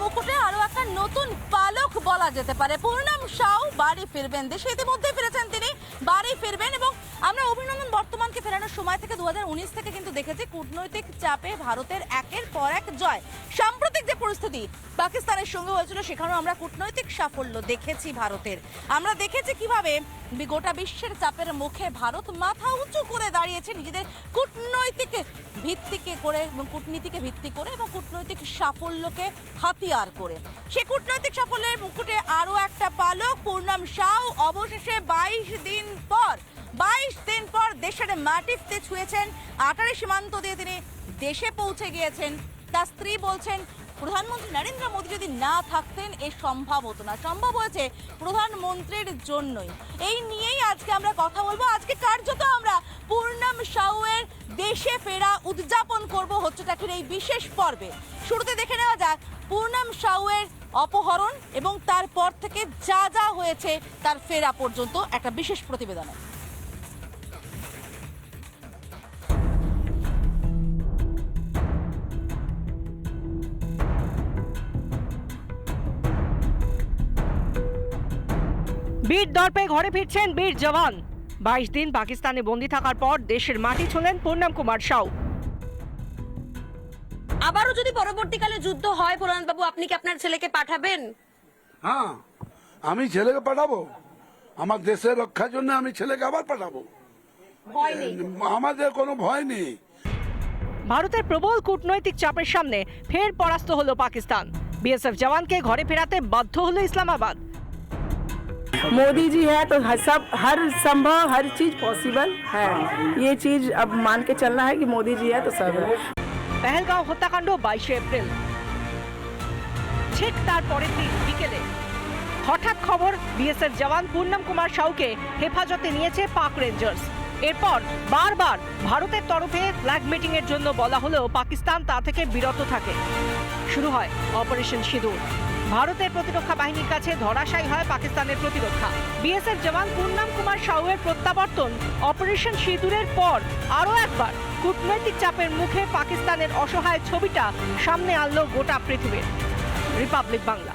মুকুটে আরও একটা নতুন পালক বলা যেতে পারে। পরিণাম সাউ বাড়ি ফিরবেন দেশে। ইতিমধ্যে ফিরেছেন তিনি। বাড়ি ফিরবেন এবং আমরা অভিনন্দন বর্তমানকে ফেরানোর সময় থেকে দু থেকে কিন্তু দেখেছি কূটনৈতিক চাপে ভারতের একের পর এক জয়। সাম্প্রতিক যে পরিস্থিতি পাকিস্তানের সঙ্গে হয়েছিল, সেখানেও আমরা কূটনৈতিক সাফল্য দেখেছি ভারতের। আমরা দেখেছি কীভাবে গোটা বিশ্বের চাপের মুখে ভারত মাথা উঁচু করে দাঁড়িয়েছে নিজেদের কূটনৈতিক ভিত্তিকে করে এবং কূটনীতিকে ভিত্তি করে এবং কূটনৈতিক সাফল্যকে হাতিয়ার করে। সে কূটনৈতিক সাফল্যের মুকুটে আরও একটা পালক পূর্ণাম সাউ অবশেষে বাইশ দিন পর, বাইশ দিন পর দেশের মাটিতে ছুঁয়েছেন আটারি সীমান্ত দিয়ে তিনি দেশে পৌঁছে গিয়েছেন। তার স্ত্রী বলছেন, প্রধানমন্ত্রী নরেন্দ্র মোদী যদি না থাকতেন, এ সম্ভব হতো না। সম্ভব হয়েছে প্রধানমন্ত্রীর জন্যই। এই নিয়েই আজকে আমরা কথা বলব। আজকে কার্যত আমরা পূর্ণাম সাউয়ের দেশে ফেরা উদযাপন করব হচ্ছে টাকির এই বিশেষ পর্বে। শুরুতে দেখে নেওয়া যাক, পূর্ণাম সাউয়ের অপহরণ এবং তারপর থেকে যা যা হয়েছে তার ফেরা পর্যন্ত একটা বিশেষ প্রতিবেদনে। বীর দর্পে ঘরে ফিরছেন বীর জওয়ান। বাইশ দিন পাকিস্তানে বন্দি থাকার পর দেশের মাটি ছোঁলেন পূর্ণাম কুমার সাউ। আবারও যদি পরবর্তীকালে যুদ্ধ হয় বাবু আপনি কি আপনার ছেলেকে পাঠাবেন? হ্যাঁ আমি ছেলেকে পাঠাবো। আমার দেশের রক্ষার জন্য আমি ছেলেকে আবার পাঠাবো। ভয় নেই। আমাদের কোনো ভয় নেই। ভারতের প্রবল কূটনৈতিক চাপের সামনে ফের পরাস্ত হলো পাকিস্তান। বিএসএফ জওয়ানকে ঘরে ফেরাতে বাধ্য হলো ইসলামাবাদ। मोदी जी है तो हर सब हर संभव हर चीज पॉसिबल है ये चीज अब मान के चलना है कि मोदी जी है तो सब है পেহেলগাঁও হত্যাকাণ্ড বাইশে এপ্রিল ঠিক তার পরের দিন বিকেলে হঠাৎ খবর বিএসএফ জওয়ান পূর্ণম কুমার সাউকে হেফাজতে নিয়েছে পাক রেঞ্জার্স এরপর বারবার ভারতের তরফে ফ্ল্যাগ মিটিং এর জন্য বলা হলেও পাকিস্তান তা থেকে বিরত থাকে শুরু হয় অপারেশন সিঁদুর ভারতের প্রতিরক্ষা বাহিনীর কাছে ধরাশায়ী হয় পাকিস্তানের প্রতিরক্ষা। বিএসএফ জওয়ান পূর্ণাম কুমার সাউয়ের প্রত্যাবর্তন অপারেশন সিঁদুরের পর আরও একবার কূটনৈতিক চাপের মুখে পাকিস্তানের অসহায় ছবিটা সামনে আনলো গোটা পৃথিবীর। রিপাবলিক বাংলা।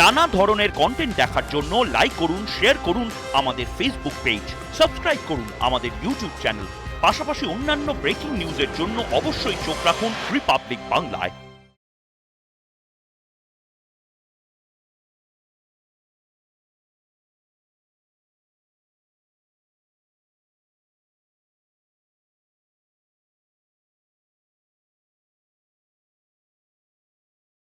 নানা ধরনের কন্টেন্ট দেখার জন্য লাইক করুন শেয়ার করুন আমাদের ফেসবুক পেজ সাবস্ক্রাইব করুন আমাদের ইউটিউব চ্যানেল পাশাপাশি অন্যান্য ব্রেকিং নিউজের জন্য অবশ্যই চোখ রাখুন রিপাবলিক বাংলায়